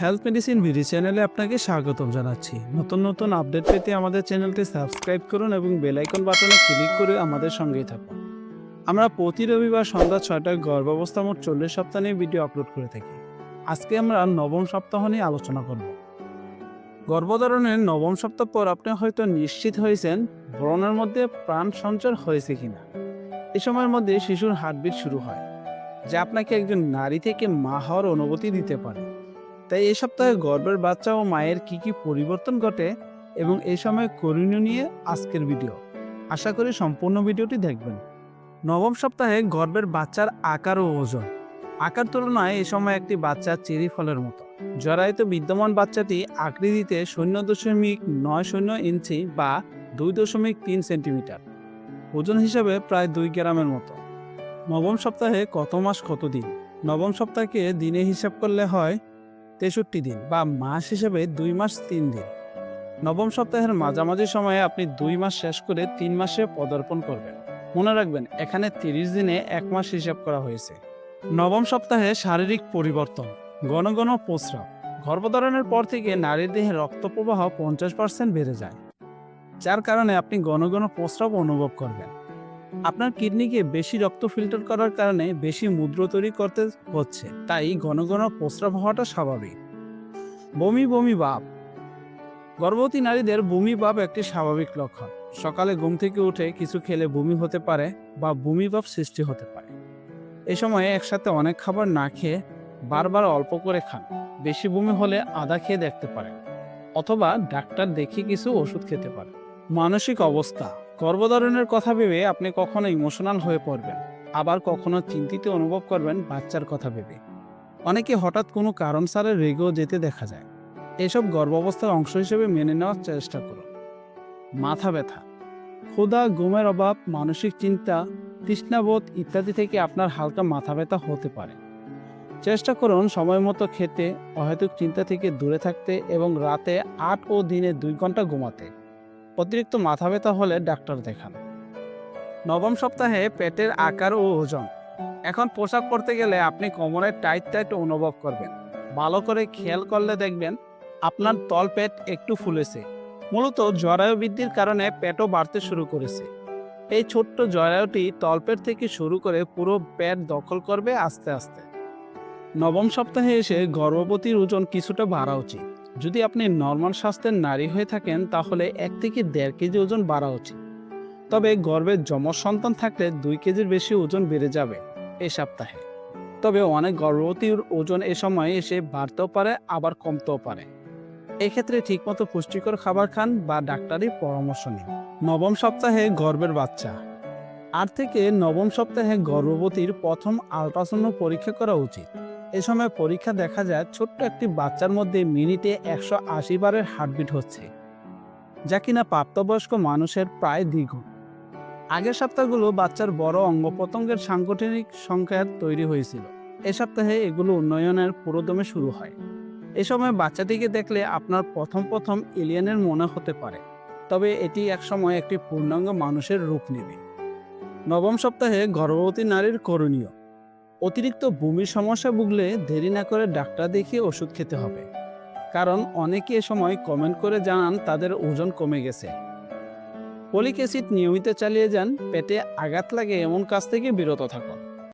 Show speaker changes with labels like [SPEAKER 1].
[SPEAKER 1] Health medicine ভিডি চ্যানেলে আপনাকে স্বাগতম জানাচ্ছি। নতুন নতুন আপডেট পেতে আমাদের চ্যানেলটি সাবস্ক্রাইব করুন এবং বেল আইকন বাটনে ক্লিক করে আমাদের সঙ্গেই থাকুন। আমরা প্রতি রবিবার সন্ধ্যা ছয়টায় গর্ভাবস্থা মোট চল্লিশ সপ্তাহ নিয়ে ভিডিও আপলোড করে থাকি। আজকে আমরা নবম সপ্তাহ নিয়ে আলোচনা করব। গর্ভধারণের নবম সপ্তাহ পর আপনি হয়তো নিশ্চিত হয়েছেন ব্রণের মধ্যে প্রাণ সঞ্চার হয়েছে কিনা। এ সময়ের মধ্যে শিশুর হার্টবিট শুরু হয়, যা আপনাকে একজন নারী থেকে মা হওয়ার অনুভূতি দিতে পারে। তাই এই সপ্তাহে গর্ভের বাচ্চা ও মায়ের কি কি পরিবর্তন ঘটে এবং এই সময় করণীয় নিয়ে আজকের ভিডিও। আশা করি সম্পূর্ণ ভিডিওটি দেখবেন। নবম সপ্তাহে গর্ভের বাচ্চার আকার ও ওজন। আকার তুলনায় এই সময় একটি বাচ্চা চেরি ফলের মতো। জরায়ুতে বিদ্যমান বাচ্চাটি আকৃতিতে শূন্য দশমিক নয় শূন্য ইঞ্চি বা দুই দশমিক তিন সেন্টিমিটার। ওজন হিসাবে প্রায় দুই গ্রামের মতো। নবম সপ্তাহে কত মাস কত দিন? নবম সপ্তাহকে দিনে হিসাব করলে হয় তেষট্টি দিন বা মাস হিসেবে দুই মাস তিন দিন। নবম সপ্তাহের মাঝামাঝি সময়ে আপনি দুই মাস শেষ করে তিন মাসে পদার্পণ করবেন। মনে রাখবেন, এখানে তিরিশ দিনে এক মাস হিসাব করা হয়েছে। নবম সপ্তাহে শারীরিক পরিবর্তন, ঘন প্রস্রাব। গর্ভধারণের পর থেকে নারীর দেহে রক্ত প্রবাহ পঞ্চাশ পার্সেন্ট বেড়ে যায়। যার কারণে আপনি ঘন প্রস্রাব অনুভব করবেন। আপনার কিডনিকে বেশি রক্ত ফিল্টার করার কারণে বেশি মুদ্র তৈরি করতে হচ্ছে। তাই ঘন ঘন প্রস্রাব হওয়াটা স্বাভাবিক। বমি বমি ভাব। গর্ভবতী নারীদের বমি ভাব একটি স্বাভাবিক লক্ষণ। সকালে ঘুম থেকে উঠে কিছু খেলে বমি হতে পারে বা বমি ভাব সৃষ্টি হতে পারে। এ সময়ে একসাথে অনেক খাবার না খেয়ে বারবার অল্প করে খান। বেশি বমি হলে আদা খেয়ে দেখতে পারেন। অথবা ডাক্তার দেখে কিছু ওষুধ খেতে পারেন। মানসিক অবস্থা। গর্ভধারণের কথা ভেবে আপনি কখনো ইমোশনাল হয়ে পড়বেন। আবার কখনো চিন্তিত অনুভব করবেন বাচ্চার কথা ভেবে। অনেকে হঠাৎ কোনো কারণ ছাড়া রেগেও যেতে দেখা যায়। এসব গর্ভাবস্থার অংশ হিসেবে মেনে নেওয়ার চেষ্টা করুন। মাথা ব্যথা, ক্ষুধা, ঘুমের অভাব, মানসিক চিন্তা, তৃষ্ণাবোধ ইত্যাদি থেকে আপনার হালকা মাথা ব্যথা হতে পারে। চেষ্টা করুন সময় মতো খেতে, অহেতুক চিন্তা থেকে দূরে থাকতে এবং রাতে আট ও দিনে দুই ঘণ্টা ঘুমাতে। অতিরিক্ত মাথা ব্যথা হলে ডাক্তার দেখান। নবম সপ্তাহে পেটের আকার ও ওজন। এখন পোশাক পরতে গেলে আপনি কোমরে টাইট টাইট অনুভব করবেন। ভালো করে খেয়াল করলে দেখবেন আপনার তল পেট একটু ফুলেছে। মূলত জরায়ু বৃদ্ধির কারণে পেটও বাড়তে শুরু করেছে। এই ছোট্ট জরায়ুটি তলপেট থেকে শুরু করে পুরো পেট দখল করবে আস্তে আস্তে। নবম সপ্তাহে এসে গর্ভবতীর ওজন কিছুটা বাড়া উচিত। যদি আপনি নর্মাল স্বাস্থ্যের নারী হয়ে থাকেন, তাহলে এক থেকে দেড় কেজি ওজন বাড়া উচিত। তবে গর্ভের যমজ সন্তান থাকলে দুই কেজির বেশি ওজন বেড়ে যাবে এই সপ্তাহে। তবে অনেক গর্ভবতীর ওজন এ সময় এসে বাড়তেও পারে, আবার কমতেও পারে। এক্ষেত্রে ঠিকমতো পুষ্টিকর খাবার খান বা ডাক্তারি পরামর্শ নিন। নবম সপ্তাহে গর্ভের বাচ্চা। আট থেকে নবম সপ্তাহে গর্ভবতীর প্রথম আলট্রাসাউন্ড পরীক্ষা করা উচিত। এ সময় পরীক্ষা দেখা যায় ছোট্ট একটি বাচ্চার মধ্যে মিনিটে একশো আশি বারের হার্টবিট হচ্ছে, যা কিনা প্রাপ্তবয়স্ক মানুষের প্রায় দ্বিগুণ। আগের সপ্তাহগুলো বাচ্চার বড় অঙ্গ প্রত্যঙ্গের সাংগঠনিক সংখ্যা তৈরি হয়েছিল। এ সপ্তাহে এগুলো উন্নয়নের পুরোদমে শুরু হয়। এ সময় বাচ্চাটিকে দেখলে আপনার প্রথম প্রথম এলিয়েনের মনে হতে পারে, তবে এটি একসময় একটি পূর্ণাঙ্গ মানুষের রূপ নেবে। নবম সপ্তাহে গর্ভবতী নারীর করণীয়। অতিরিক্ত বমির সমস্যা ভুগলে দেরি না করে ডাক্তার দেখিয়ে ওষুধ খেতে হবে। কারণ অনেকে এ সময় কমেন্ট করে জানান তাদের ওজন কমে গেছে। পলিক অ্যাসিড নিয়মিত চালিয়ে যান, পেটে আঘাত লাগে এমন কাজ থেকে বিরত থাকুন।